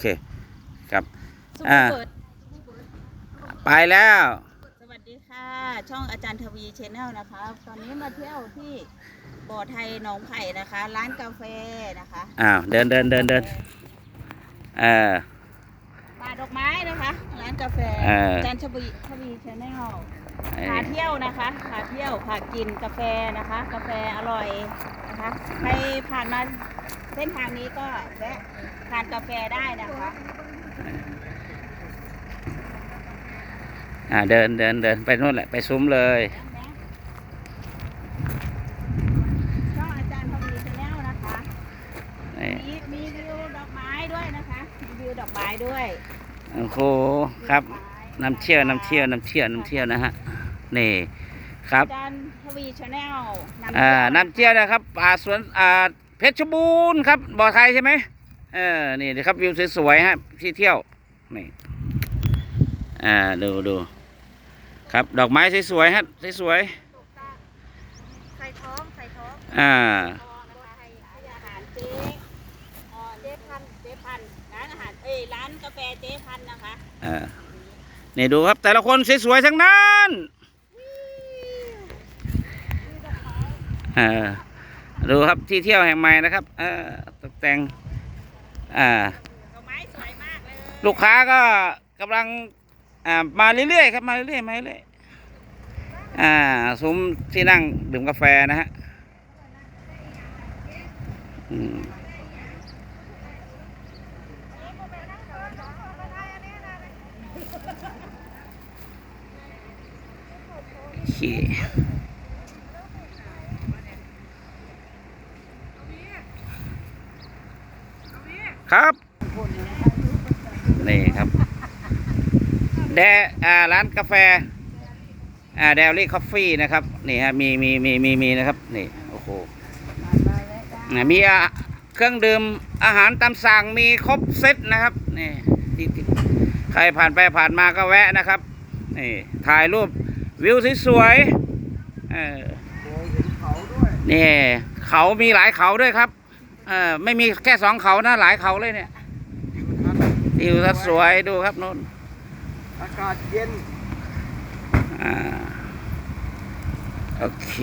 เคครับซุปอ่าเปอร์เบิร์ดไปแล้ว สวัสดีค่ะ ช่องอาจารย์ทวีชแนลนะคะ ตอนนี้มาเที่ยวที่บ่อไทยหนองไผ่นะคะ ร้านกาแฟนะคะอ้าวเดินเดินเดินเดินเออ ป่าดอกไม้นะคะ ร้านกาแฟเอออาจารย์ทวีทวีชแนลพาเที่ยวนะคะพาเที่ยวพากินกาแฟนะคะ กาแฟอร่อยนะคะใครผ่านมา เส้นทางนี้ก็แวะทานกาแฟได้นะคะอ่าเดินเดินเดินไปนู่นแหละไปซุ้มเลยช่องอาจารย์ทวีชแนลนะคะนี่มีมีวิวดอกไม้ด้วยนะคะมีวิวดอกไม้ด้วยโอ้โหครับน้ำเชี่ยวน้ำเชี่ยวน้ำเชี่ยวน้ำเชี่ยวนะฮะนี่ครับอาจารย์ทวีชแนลอ่าน้ำเชี่ยวนะครับป่าสวนอ่า เพชรบูรณ์ครับบ่อไทยใช่ไหมเออนี่นะครับวิวสวยๆฮะที่เที่ยวนี่อ่าดูดูครับดอกไม้สวยๆฮะสวยใส่ท้องใส่ท้องๆอ่าอาหารเจ๊อ่อเจ๊พันเจ๊พันร้านอาหารเอ้ยร้านกาแฟเจ๊พันนะคะอ่านี่ดูครับแต่ละคนสวยๆทั้งนั้นอ่า ดูครับที่เที่ยวแห่งใหม่นะครับเออตกแต่งอ่าลูกค้าก็กำลังอ่ามาเรื่อยๆครับมาเรื่อยๆมาเรื่อยๆอ่าซุ้มที่นั่งดื่มกาแฟนะฮะอืมโอเค ครับนี่ครับแดอ่าร้านกาแฟอ่าเดลี่คอฟฟี่นะครับนี่ฮะมีมีมีมีมีนะครับนี่โอ้โหอ่มีอะเครื่องดื่มอาหารตามสั่งมีครบเซตนะครับนี่ที่ที่ใครผ่านไปผ่านมาก็แวะนะครับนี่ถ่ายรูปวิวสวยๆเออนี่เขามีหลายเขาด้วยครับ เออไม่มีแค่สองเขานะหลายเขาเลยเนี่ยวิวทัศน์สวยดูครับนู่นอากาศเย็น อ่า โอเค